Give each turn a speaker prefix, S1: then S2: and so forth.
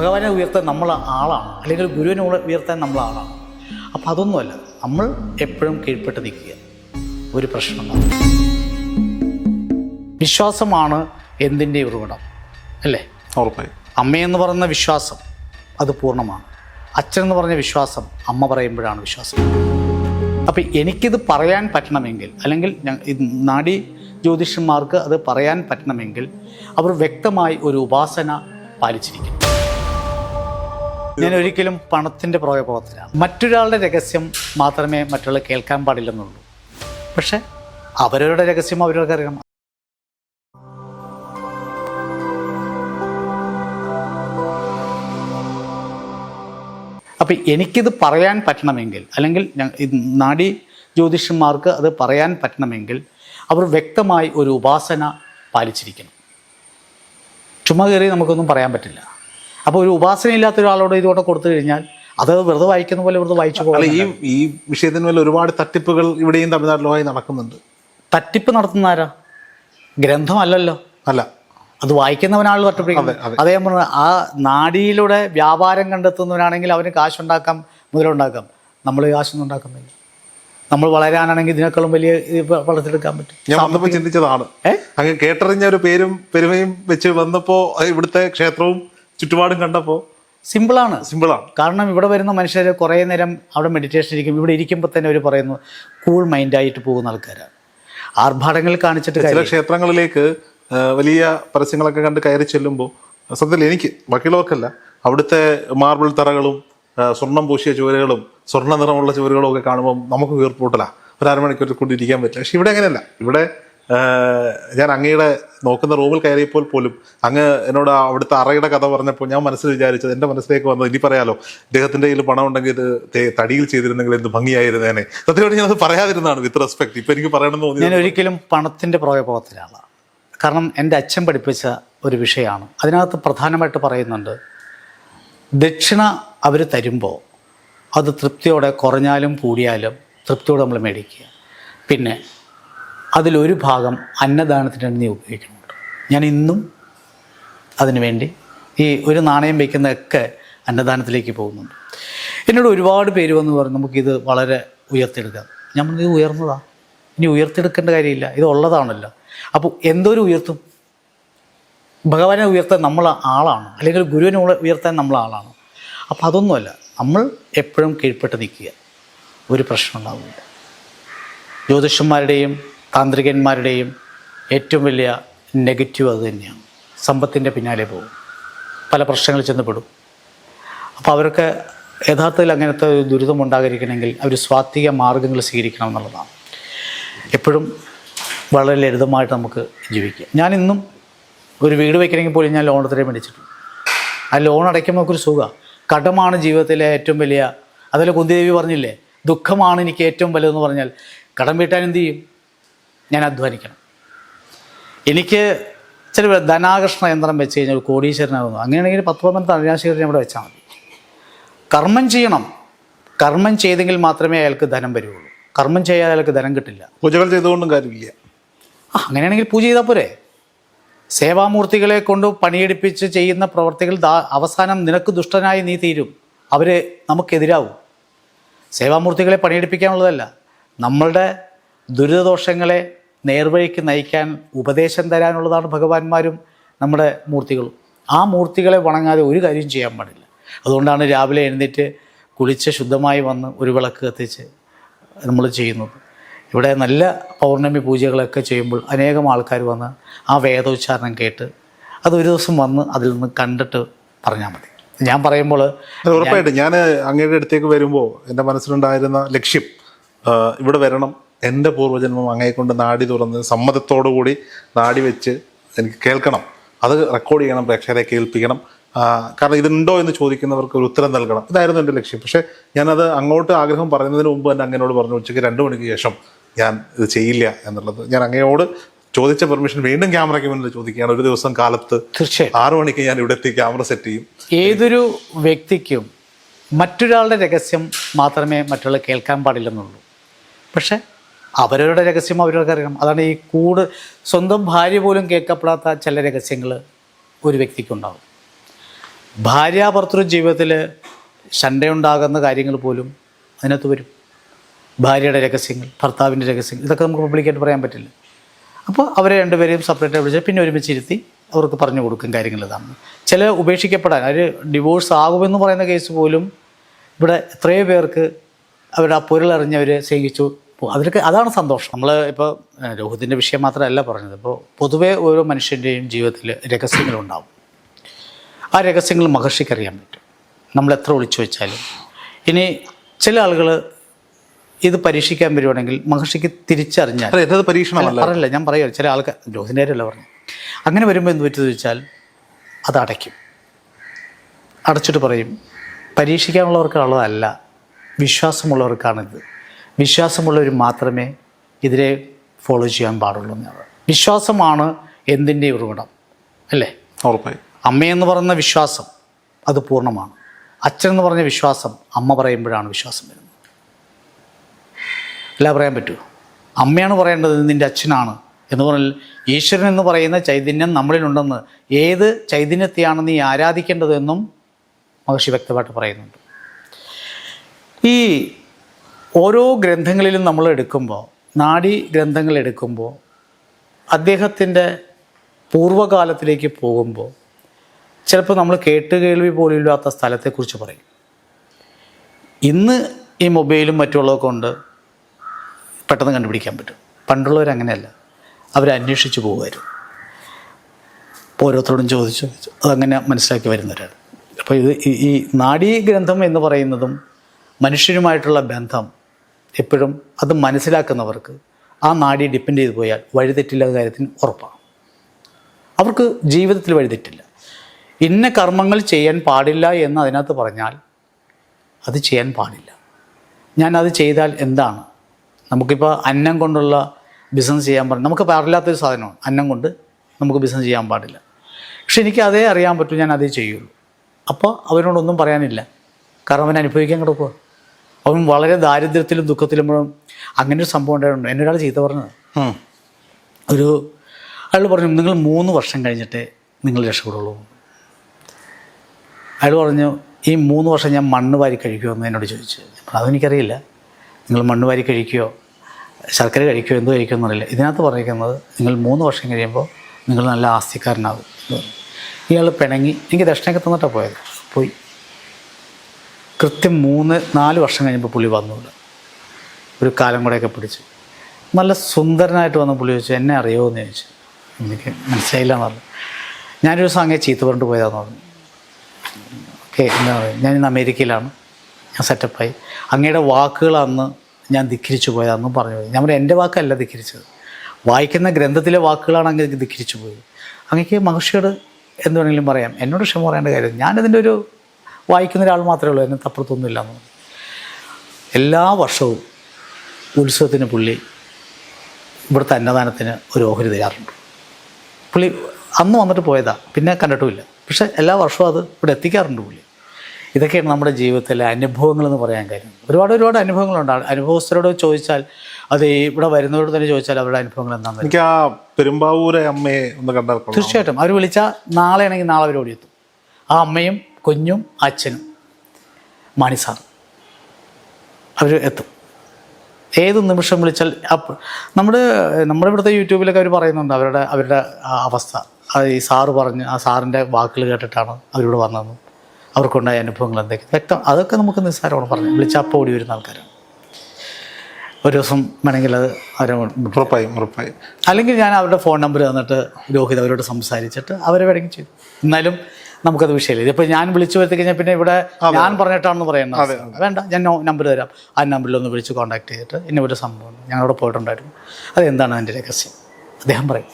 S1: ഭഗവാനെ ഉയർത്താൻ നമ്മൾ ആളാണ്. അല്ലെങ്കിൽ ഗുരുവിനെ ഉയ- ഉയർത്താൻ നമ്മൾ ആളാണ്. അപ്പം അതൊന്നുമല്ല. നമ്മൾ എപ്പോഴും കീഴ്പ്പെട്ട് നിൽക്കുക. ഒരു പ്രശ്നമാണ് വിശ്വാസമാണ് എന്തിന്റെ ഉറവിടം? അല്ലേ?
S2: ഉറപ്പായി.
S1: അമ്മയെന്ന് പറയുന്ന വിശ്വാസം അത് പൂർണമാണ്. അച്ഛൻ എന്ന് പറഞ്ഞ വിശ്വാസം അമ്മ പറയുമ്പോഴാണ് വിശ്വാസം. അപ്പം എനിക്കിത് പറയാൻ പറ്റണമെങ്കിൽ അല്ലെങ്കിൽ നാടി ജ്യോതിഷന്മാർക്ക് അത് പറയാൻ പറ്റണമെങ്കിൽ അവർ വ്യക്തമായി ഒരു ഉപാസന പാലിച്ചിരിക്കും ഞാൻ ഒരിക്കലും പണത്തിന്റെ പുറകെ പോകത്തില്ല. മറ്റൊരാളുടെ രഹസ്യം മാത്രമേ മറ്റുള്ള കേൾക്കാൻ പാടില്ലെന്നുള്ളൂ. പക്ഷെ അവരവരുടെ രഹസ്യം അവരവർക്ക് അറിയണം. അപ്പം എനിക്കിത് പറയാൻ പറ്റണമെങ്കിൽ അല്ലെങ്കിൽ നാടി ജ്യോതിഷന്മാർക്ക് അത് പറയാൻ പറ്റണമെങ്കിൽ അവർ വ്യക്തമായി ഒരു ഉപാസന പാലിച്ചിരിക്കണം. ചുമ്മാ കയറി നമുക്കൊന്നും പറയാൻ പറ്റില്ല. അപ്പോൾ ഒരു ഉപാസന ഇല്ലാത്ത ഒരാളോട് ഇതുകൊണ്ട് കൊടുത്തു കഴിഞ്ഞാൽ അത് വെറുതെ വായിക്കുന്ന പോലെ വെറുതെ വായിച്ചു പോകും
S2: ഈ ഈ വിഷയത്തിന് മേലെ ഒരുപാട് തട്ടിപ്പുകൾ ഇവിടെയും തമിഴ്നാട്ടിലുമായി നടക്കുന്നുണ്ട്.
S1: തട്ടിപ്പ് നടത്തുന്ന ആരാ? ഗ്രന്ഥമല്ലല്ലോ.
S2: അല്ല.
S1: അത് വായിക്കുന്നവനാണ് തട്ടിപ്പിടിക്കുന്നത്
S2: അതെ,
S1: പറഞ്ഞത് ആ നാടിയിലൂടെ വ്യാപാരം കണ്ടെത്തുന്നവനാണെങ്കിൽ അവന് കാശുണ്ടാക്കാം മുതലുണ്ടാക്കാം. നമ്മൾ കാശൊന്നും ഉണ്ടാക്കുന്നില്ല. നമ്മൾ വളരാനാണെങ്കിൽ ഇതിനേക്കാളും വലിയ വളർത്തിയെടുക്കാൻ പറ്റും.
S2: ഞാൻ വന്നപ്പോൾ ചിന്തിച്ചതാണ്? അങ്ങ് കേട്ടറിഞ്ഞ ഒരു പേരും പെരുമയും വെച്ച് വന്നപ്പോൾ ഇവിടുത്തെ ക്ഷേത്രവും ചുറ്റുപാടും കണ്ടപ്പോൾ
S1: സിമ്പിളാണ്.
S2: സിമ്പിളാണ്.
S1: കാരണം ഇവിടെ വരുന്ന മനുഷ്യർ കുറേ നേരം അവിടെ മെഡിറ്റേഷൻ ഇരിക്കും. ഇവിടെ ഇരിക്കുമ്പോൾ തന്നെ അവർ പറയുന്നു കൂൾ മൈൻഡായിട്ട് പോകുന്ന ആൾക്കാരാണ്. ആർഭാടങ്ങൾ കാണിച്ചിട്ട്
S2: ചില ക്ഷേത്രങ്ങളിലേക്ക് വലിയ പരസ്യങ്ങളൊക്കെ കണ്ട് കയറി ചെല്ലുമ്പോൾ സത്യത്തിൽ എനിക്ക് ബാക്കിയുള്ളവർക്കല്ല. അവിടുത്തെ മാർബിൾ തറകളും സ്വർണം പൂശിയ ചുവരുകളും സ്വർണ നിറമുള്ള ചുവരുകളും ഒക്കെ കാണുമ്പോൾ നമുക്ക് വീർപ്പൂട്ടല ഒരു അരമണിക്കൂർ കൂടി ഇരിക്കാൻ പറ്റില്ല. പക്ഷെ ഇവിടെ അങ്ങനെയല്ല. ഇവിടെ ഞാൻ അങ്ങയുടെ നോക്കുന്ന റൂമിൽ കയറിയപ്പോൾ പോലും അങ്ങ് എന്നോട് അവിടുത്തെ അറയുടെ കഥ പറഞ്ഞപ്പോൾ ഞാൻ മനസ്സിൽ വിചാരിച്ചത് എന്റെ മനസ്സിലേക്ക് വന്നത് ഇനി പറയാലോ അദ്ദേഹത്തിന്റെ കയ്യിൽ പണം ഉണ്ടെങ്കിൽ ഇത് തടിയിൽ ചെയ്തിരുന്നെങ്കിൽ എന്ത് ഭംഗിയായിരുന്നേനെ. സത്യമായിട്ട് ഞാനത് പറയാതിരുന്നതാണ് വിത്ത് റെസ്പെക്ട് ഇപ്പം എനിക്ക് പറയണമെന്ന് തോന്നി
S1: ഞാൻ ഒരിക്കലും പണത്തിന്റെ പ്രയോഗത്തിലാണ്. കാരണം എന്റെ അച്ഛൻ പഠിപ്പിച്ച ഒരു വിഷയമാണ്. അതിനകത്ത് പ്രധാനമായിട്ട് പറയുന്നുണ്ട് ദക്ഷിണ അവർ തരുമ്പോൾ അത് തൃപ്തിയോടെ കുറഞ്ഞാലും കൂടിയാലും തൃപ്തിയോടെ നമ്മൾ മേടിക്കുക. പിന്നെ അതിലൊരു ഭാഗം അന്നദാനത്തിന് നീ ഉപയോഗിക്കുന്നുണ്ട് ഞാൻ ഇന്നും അതിനുവേണ്ടി ഈ ഒരു നാണയം വയ്ക്കുന്നതൊക്കെ അന്നദാനത്തിലേക്ക് പോകുന്നുണ്ട്. എന്നോട് ഒരുപാട് പേര് വന്ന് പറഞ്ഞു നമുക്കിത് വളരെ ഉയർത്തെടുക്കാം. ഞാൻ പറഞ്ഞു ഇത് ഉയർന്നതാണ് ഇനി ഉയർത്തിയെടുക്കേണ്ട കാര്യമില്ല. ഇത് ഉള്ളതാണല്ലോ. അപ്പോൾ എന്തോരം ഉയർത്തും? ഭഗവാനെ ഉയർത്താൻ നമ്മൾ ആളാണ്. അല്ലെങ്കിൽ ഗുരുവിനെ ഉയർത്താൻ നമ്മൾ ആളാണ്. അപ്പോൾ അതൊന്നുമല്ല. നമ്മൾ എപ്പോഴും കീഴ്പ്പെട്ട് നിൽക്കുക. ഒരു പ്രശ്നം ജ്യോതിഷന്മാരുടെയും താന്ത്രികന്മാരുടെയും ഏറ്റവും വലിയ നെഗറ്റീവ് അത് തന്നെയാണ്. സമ്പത്തിന്റെ പിന്നാലെ പോകും. പല പ്രശ്നങ്ങളിൽ ചെന്നപ്പെടും അപ്പോൾ അവർക്ക് യഥാർത്ഥത്തിൽ അങ്ങനത്തെ ദുരിതം ഉണ്ടാകരിക്കണമെങ്കിൽ അവർ സ്വാത്വിക മാർഗങ്ങൾ സ്വീകരിക്കണം എന്നുള്ളതാണ്. എപ്പോഴും വളരെ ലളിതമായിട്ട് നമുക്ക് ജീവിക്കാം. ഞാനിന്നും ഒരു വീട് വയ്ക്കണമെങ്കിൽ പോലും ഞാൻ ലോൺ മേടിച്ചിട്ടുണ്ട് ആ ലോൺ അടയ്ക്കുമ്പോൾ ഒരു സുഖമാണ് കടമാണ് ജീവിതത്തിലെ ഏറ്റവും വലിയ അതുപോലെ കുന്തിദേവി പറഞ്ഞില്ലേ? ദുഃഖമാണ് എനിക്ക് ഏറ്റവും വലുതെന്ന് പറഞ്ഞാൽ കടം വീട്ടാൻ എന്ത് ചെയ്യും? ഞാൻ അധ്വാനിക്കണം. എനിക്ക് ചില ധനാകർഷണ യന്ത്രം വെച്ച് കഴിഞ്ഞാൽ ഒരു കോടീശ്വരനാകുന്നു. അങ്ങനെയാണെങ്കിൽ പത്ത് പന്ത്രണ്ട് ധനാശേഖരനെ അവിടെ വെച്ചാൽ മതി. കർമ്മം ചെയ്യണം. കർമ്മം ചെയ്തെങ്കിൽ മാത്രമേ അയാൾക്ക് ധനം വരുള്ളൂ. കർമ്മം ചെയ്യാതെ അയാൾക്ക് ധനം കിട്ടില്ല.
S2: പൂജകൾ ചെയ്തുകൊണ്ടും കാര്യമില്ല.
S1: ആ അങ്ങനെയാണെങ്കിൽ പൂജ ചെയ്താൽ പോരെ. സേവാമൂർത്തികളെ കൊണ്ട് പണിയെടുപ്പിച്ച് ചെയ്യുന്ന പ്രവർത്തികൾ ദാ- അവസാനം നിനക്ക് ദുഷ്ടനായി നീ തീരും. അവർ നമുക്കെതിരാവും. സേവാമൂർത്തികളെ പണിയെടുപ്പിക്കാനുള്ളതല്ല. നമ്മളുടെ ദുരിതദോഷങ്ങളെ നേർവഴിക്ക് നയിക്കാൻ ഉപദേശം തരാനുള്ളതാണ് ഭഗവാന്മാരും നമ്മുടെ മൂർത്തികളും. ആ മൂർത്തികളെ വണങ്ങാതെ ഒരു കാര്യം ചെയ്യാൻ പാടില്ല. അതുകൊണ്ടാണ് രാവിലെ എഴുന്നേറ്റ് കുളിച്ച് ശുദ്ധമായി വന്ന് ഒരു വിളക്ക് കത്തിച്ച് നമ്മൾ ചെയ്യുന്നത്. ഇവിടെ നല്ല പൗർണമി പൂജകളൊക്കെ ചെയ്യുമ്പോൾ അനേകം ആൾക്കാർ വന്ന് ആ വേദോച്ചാരണം കേട്ട് അത് ഒരു ദിവസം വന്ന് അതിൽ നിന്ന് കണ്ടിട്ട് പറഞ്ഞാൽ മതി. ഞാൻ പറയുമ്പോൾ
S2: ഉറപ്പായിട്ടും. ഞാൻ അങ്ങയുടെ അടുത്തേക്ക് വരുമ്പോൾ എന്റെ മനസ്സിലുണ്ടായിരുന്ന ലക്ഷ്യം ഇവിടെ വരണം എന്റെ പൂർവജന്മം അങ്ങയെ കൊണ്ട് നാടി തുറന്ന് സമ്മതത്തോടു കൂടി നാടി വെച്ച് എനിക്ക് കേൾക്കണം. അത് റെക്കോർഡ് ചെയ്യണം പ്രേക്ഷകരെ കേൾപ്പിക്കണം. കാരണം ഇതുണ്ടോ എന്ന് ചോദിക്കുന്നവർക്ക് ഒരു ഉത്തരം നൽകണം. ഇതായിരുന്നു എന്റെ ലക്ഷ്യം. പക്ഷേ ഞാനത് അങ്ങോട്ട് ആഗ്രഹം പറയുന്നതിന് മുമ്പ് തന്നെ അങ്ങനോട് പറഞ്ഞു ഉച്ചയ്ക്ക് രണ്ട് മണിക്ക് ശേഷം ഞാൻ ഇത് ചെയ്യില്ല എന്നുള്ളത്. ഞാൻ അങ്ങയോട് ചോദിച്ച പെർമിഷൻ വീണ്ടും ക്യാമറയ്ക്ക് മുന്നിൽ ചോദിക്കുകയാണ്. ഒരു ദിവസം കാലത്ത്
S1: തീർച്ചയായും
S2: ആറു മണിക്ക് ഞാൻ ഇവിടെ എത്തി ക്യാമറ സെറ്റ് ചെയ്യും.
S1: ഏതൊരു വ്യക്തിക്കും മറ്റൊരാളുടെ രഹസ്യം മാത്രമേ മറ്റുള്ള കേൾക്കാൻ പാടില്ലെന്നുള്ളൂ. പക്ഷെ അവരവരുടെ രഹസ്യം അവരവർക്ക് അറിയണം. അതാണ് ഈ കൂട് സ്വന്തം ഭാര്യ പോലും കേൾക്കപ്പെടാത്ത ചില രഹസ്യങ്ങൾ ഒരു വ്യക്തിക്കുണ്ടാവും. ഭാര്യാഭർത്തൃ ജീവിതത്തിൽ ശണ്ടയുണ്ടാകുന്ന കാര്യങ്ങൾ പോലും അതിനകത്ത് വരും. ഭാര്യയുടെ രഹസ്യങ്ങൾ ഭർത്താവിന്റെ രഹസ്യങ്ങൾ ഇതൊക്കെ നമുക്ക് പബ്ലിക്കായിട്ട് പറയാൻ പറ്റില്ല. അപ്പോൾ അവരെ രണ്ടുപേരെയും സെപ്പറേറ്റ് വിളിച്ച് പിന്നെ ഒരുമിച്ചിരുത്തി അവർക്ക് പറഞ്ഞു കൊടുക്കും കാര്യങ്ങൾ ഇതാണ്. ചില ഉപേക്ഷിക്കപ്പെടാൻ അവർ ഡിവോഴ്സ് ആകുമെന്ന് പറയുന്ന കേസ് പോലും ഇവിടെ എത്രയോ പേർക്ക് അവരുടെ ആ പൊരുളറിഞ്ഞവരെ സ്നേഹിച്ചു. അവർക്ക് അതാണ് സന്തോഷം. നമ്മൾ ഇപ്പോൾ രോഹിത്തിന്റെ വിഷയം മാത്രമല്ല പറഞ്ഞത്. ഇപ്പോൾ പൊതുവേ ഓരോ മനുഷ്യന്റെയും ജീവിതത്തിൽ രഹസ്യങ്ങളുണ്ടാവും ആ രഹസ്യങ്ങൾ മഹർഷിക്ക് അറിയാൻ പറ്റും. നമ്മൾ എത്ര ഒളിച്ചു വെച്ചാലും. ഇനി ചില ആളുകൾ ഇത് പരീക്ഷിക്കാൻ വരുവാണെങ്കിൽ മഹർഷിക്ക് തിരിച്ചറിഞ്ഞാൽ
S2: എന്നത് പരീക്ഷണമല്ല.
S1: പറയില്ല ഞാൻ പറയുക ചില ആൾക്കാർ ജ്യോതിന്റെ കാര്യമല്ല പറഞ്ഞു. അങ്ങനെ വരുമ്പോൾ എന്ത് പറ്റുമെന്ന് ചോദിച്ചാൽ അത് അടയ്ക്കും. അടച്ചിട്ട് പറയും പരീക്ഷിക്കാനുള്ളവർക്കുള്ളതല്ല വിശ്വാസമുള്ളവർക്കാണിത്. വിശ്വാസമുള്ളവർ മാത്രമേ ഇതിനെ ഫോളോ ചെയ്യാൻ പാടുള്ളൂ എന്നാണ്. വിശ്വാസമാണ് എന്തിന്റെ ഉറവിടം? അല്ലേ?
S2: ഉറപ്പായി.
S1: അമ്മയെന്ന് പറയുന്ന വിശ്വാസം അത് പൂർണമാണ്. അച്ഛൻ എന്ന് പറഞ്ഞ വിശ്വാസം അമ്മ പറയുമ്പോഴാണ് വിശ്വാസം വരുന്നത്. അല്ല പറയാൻ പറ്റുമോ? അമ്മയാണ് പറയേണ്ടത് നിന്റെ അച്ഛനാണ് എന്ന് പറഞ്ഞാൽ ഈശ്വരൻ എന്ന് പറയുന്ന ചൈതന്യം നമ്മളിലുണ്ടെന്ന് ഏത് ചൈതന്യത്തെയാണ് നീ ആരാധിക്കേണ്ടതെന്നും മഹർഷി വ്യക്തമായിട്ട് പറയുന്നുണ്ട്. ഈ ഓരോ ഗ്രന്ഥങ്ങളിലും നമ്മൾ എടുക്കുമ്പോൾ നാഡി ഗ്രന്ഥങ്ങൾ എടുക്കുമ്പോൾ അദ്ദേഹത്തിന്റെ പൂർവകാലത്തിലേക്ക് പോകുമ്പോൾ ചിലപ്പോൾ നമ്മൾ കേട്ട് കേൾവി പോലില്ലാത്ത സ്ഥലത്തെക്കുറിച്ച് പറയും. ഇന്ന് ഈ മൊബൈലും മറ്റുള്ളതൊക്കെ കൊണ്ട് പെട്ടെന്ന് കണ്ടുപിടിക്കാൻ പറ്റും. അവർ അന്വേഷിച്ച് പോകുമായിരുന്നു. ഓരോരുത്തരോടും ചോദിച്ചു അതങ്ങനെ മനസ്സിലാക്കി വരുന്നവരാണ്. അപ്പോൾ ഇത് ഈ നാഡീ ഗ്രന്ഥം എന്ന് പറയുന്നതും മനുഷ്യരുമായിട്ടുള്ള ബന്ധം എപ്പോഴും അത് മനസ്സിലാക്കുന്നവർക്ക് ആ നാടി ഡിപ്പെൻഡ് ചെയ്തു പോയാൽ വഴിതെറ്റില്ല കാര്യത്തിന് ഉറപ്പാണ്. അവർക്ക് ജീവിതത്തിൽ വഴിതെറ്റില്ല. ഇന്ന കർമ്മങ്ങൾ ചെയ്യാൻ പാടില്ല എന്ന് അതിനകത്ത് പറഞ്ഞാൽ അത് ചെയ്യാൻ പാടില്ല. ഞാൻ അത് ചെയ്താൽ എന്താണ്? നമുക്കിപ്പോൾ അന്നം കൊണ്ടുള്ള ബിസിനസ് ചെയ്യാൻ പാടില്ല. നമുക്ക് പാടില്ലാത്തൊരു സാധനമാണ്. അന്നം കൊണ്ട് നമുക്ക് ബിസിനസ് ചെയ്യാൻ പാടില്ല. പക്ഷെ എനിക്ക് അതേ അറിയാൻ പറ്റും ഞാൻ അതേ ചെയ്യുള്ളൂ. അപ്പോൾ അവരോടൊന്നും പറയാനില്ല. കാരണം അവൻ അനുഭവിക്കാൻ കിടക്കുക അവൻ വളരെ ദാരിദ്ര്യത്തിലും ദുഃഖത്തിലും അങ്ങനെ ഒരു സംഭവം ഉണ്ടായിട്ടുണ്ട്. എന്നെ ഒരാൾ ചീത്ത പറഞ്ഞത്. ഒരു അയാൾ പറഞ്ഞു നിങ്ങൾ മൂന്ന് വർഷം കഴിഞ്ഞിട്ട് നിങ്ങൾ രക്ഷപ്പെടുള്ളൂ. അയാൾ പറഞ്ഞു ഈ മൂന്ന് വർഷം ഞാൻ മണ്ണ് വാരി കഴിക്കുമോ? എന്ന് എന്നോട് ചോദിച്ചു. അതെനിക്കറിയില്ല. നിങ്ങൾ മണ്ണ് വാരി കഴിക്കുകയോ ശർക്കര കഴിക്കുകയോ എന്തോ കഴിക്കുമോ എന്നറിയില്ല. ഇതിനകത്ത് പറഞ്ഞിരിക്കുന്നത് നിങ്ങൾ മൂന്ന് വർഷം കഴിയുമ്പോൾ നിങ്ങൾ നല്ല ആസ്തിക്കാരനാകും. ഇയാൾ പിണങ്ങി എനിക്ക് ദക്ഷിണയൊക്കെ തന്നിട്ടാണ് പോയത്. പോയി. കൃത്യം മൂന്ന് നാല് വർഷം കഴിഞ്ഞപ്പോൾ പുള്ളി വന്നു ഒരു കാലം കൂടെയൊക്കെ പിടിച്ചു. നല്ല സുന്ദരനായിട്ട് വന്ന പുള്ളി ചോദിച്ചു എന്നെ അറിയുമോ എന്ന് ചോദിച്ചു. എനിക്ക് മനസ്സിലായില്ല എന്ന് പറഞ്ഞു. ഞാനൊരു ദിവസം അങ്ങനെ ചീത്ത പറഞ്ഞിട്ട് പോയതാന്ന് പറഞ്ഞു. ഓക്കെ എന്താ പറയുക? ഞാൻ ഇന്ന് അമേരിക്കയിലാണ്. ഞാൻ സെറ്റപ്പായി. അങ്ങയുടെ വാക്കുകൾ അന്ന് ഞാൻ ധിക്കരിച്ചു പോയതാണെന്നും പറഞ്ഞു. ഞാൻ പറഞ്ഞു എന്റെ വാക്കല്ല ധിക്കിരിച്ചത് വായിക്കുന്ന ഗ്രന്ഥത്തിലെ വാക്കുകളാണ് അങ്ങ് ധിക്കരിച്ചു പോയത്. അങ്ങക്ക് മഹർഷിയോട് എന്ത് വേണമെങ്കിലും പറയാം. എന്നോട് ക്ഷമ പറയേണ്ട കാര്യം ഞാനിതിന്റെ ഒരു വായിക്കുന്ന ഒരാൾ മാത്രമേ ഉള്ളൂ. എന്നെ അപ്പുറത്തൊന്നുമില്ല എന്ന് എല്ലാ വർഷവും ഉത്സവത്തിന് പുള്ളി ഇവിടുത്തെ അന്നദാനത്തിന് ഒരു ഓഹരി തരാറുണ്ട്. പുള്ളി അന്ന് വന്നിട്ട് പോയതാ പിന്നെ കണ്ടിട്ടുമില്ല. പക്ഷെ എല്ലാ വർഷവും അത് ഇവിടെ എത്തിക്കാറുണ്ട് പുള്ളി. ഇതൊക്കെയാണ് നമ്മുടെ ജീവിതത്തിലെ അനുഭവങ്ങൾ എന്ന് പറയാൻ കാര്യം. ഒരുപാട് ഒരുപാട് അനുഭവങ്ങളുണ്ട്. അനുഭവസ്ഥരോട് ചോദിച്ചാൽ അത് ഇവിടെ വരുന്നവരോട് തന്നെ ചോദിച്ചാൽ അവരുടെ അനുഭവങ്ങൾ എന്താണെന്ന്
S2: എനിക്ക് ആ പെരുമ്പാവൂരെ അമ്മയെ ഒന്ന് കണ്ടാൽ.
S1: തീർച്ചയായിട്ടും. അവർ വിളിച്ചാൽ നാളെ ആണെങ്കിൽ നാളെ അവർ ഓടിയെത്തും ആ അമ്മയും കുഞ്ഞും അച്ഛനും മാണി സാർ അവർ എത്തും. ഏത് നിമിഷം വിളിച്ചാൽ അപ്പോൾ നമ്മുടെ നമ്മുടെ ഇവിടുത്തെ യൂട്യൂബിലൊക്കെ അവർ പറയുന്നുണ്ട് അവരുടെ അവരുടെ അവസ്ഥ. ഈ സാറ് പറഞ്ഞ് ആ സാറിന്റെ വാക്കുകൾ കേട്ടിട്ടാണ് അവരിവിടെ വന്നത് അവർക്കുണ്ടായ അനുഭവങ്ങൾ എന്തൊക്കെ. വ്യക്തം അതൊക്കെ നമുക്ക് നിസ്സാരമാണ് പറഞ്ഞു വിളിച്ചാൽ അപ്പോൾ ഓടി വരുന്ന ആൾക്കാരാണ്. ഒരു ദിവസം വേണമെങ്കിൽ അത് അവരെ
S2: ഉറപ്പായും ഉറപ്പായും.
S1: അല്ലെങ്കിൽ ഞാൻ അവരുടെ ഫോൺ നമ്പർ തന്നിട്ട് രോഹിത് അവരോട് സംസാരിച്ചിട്ട് അവരെ വേണമെങ്കിൽ ചെയ്തു. എന്നാലും നമുക്കത് വിഷയമില്ല. ഇതിപ്പോൾ ഞാൻ വിളിച്ചു വരുത്തി കഴിഞ്ഞാൽ പിന്നെ ഇവിടെ ഞാൻ പറഞ്ഞിട്ടാണെന്ന് പറയുന്നത് വേണ്ട ഞാൻ നമ്പർ തരാം. ആ നമ്പറിൽ ഒന്ന് വിളിച്ച് കോൺടാക്ട് ചെയ്തിട്ട് ഇന്ന ഒരു സംഭവം. ഞങ്ങളവിടെ പോയിട്ടുണ്ടായിരുന്നു. അതെന്താണ് അതിന്റെ രഹസ്യം? അദ്ദേഹം പറയും.